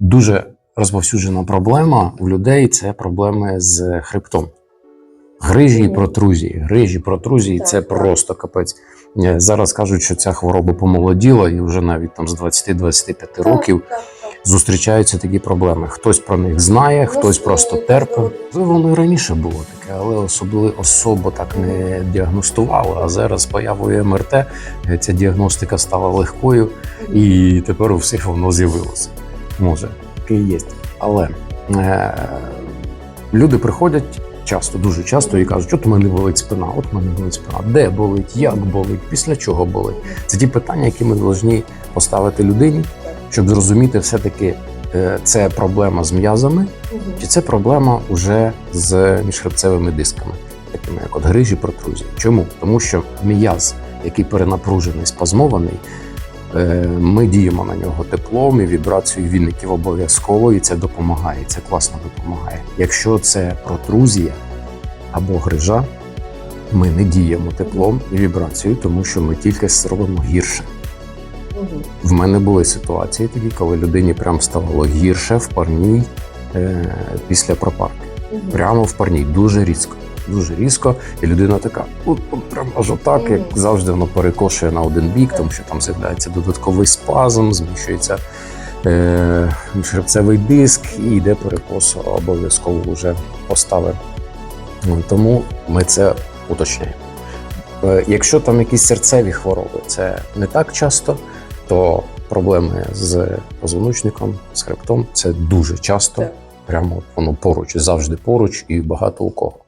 Дуже розповсюджена проблема в людей це проблеми з хребтом. Грижі і протрузії. Грижі, протрузії це просто капець. Е, Зараз кажуть, що ця хвороба помолоділа, і вже навіть там з 20-25 років Так, так, так. зустрічаються такі проблеми. Хтось про них знає, хтось просто терпить. Воно і раніше було таке, але особливо особо так не діагностували. А зараз з появою МРТ е, ця діагностика стала легкою, і тепер у всіх воно з'явилося. Може, таке і є. Але е, люди приходять часто, дуже часто і кажуть, от у мене болить спина, от у мене болить спина. Де болить, як болить, після чого болить. Це ті питання, які ми повинні поставити людині, щоб зрозуміти, все-таки е, це проблема з м'язами, чи це проблема вже з міжхребцевими дисками, такими як от грижі, протрузії. Чому? Тому що м'яз, який перенапружений, спазмований, ми діємо на нього теплом і вібрацією віників обов'язково, і це допомагає. Це класно допомагає. Якщо це протрузія або грижа, ми не діємо теплом і вібрацією, тому що ми тільки зробимо гірше. В мене були ситуації такі, коли людині прям ставало гірше в парній е, після пропарки. Прямо в парній, дуже різко. Дуже різко, і людина така, от, прям аж отак, як завжди, воно перекошує на один бік, тому що там з'являється додатковий спазм, зміщується е, диск і йде перекос обов'язково вже постави. Тому ми це уточняємо. Е, Якщо там якісь серцеві хвороби, це не так часто, то проблеми з позвоночником, з хребтом це дуже часто. Прямо воно поруч, завжди поруч, і багато у кого.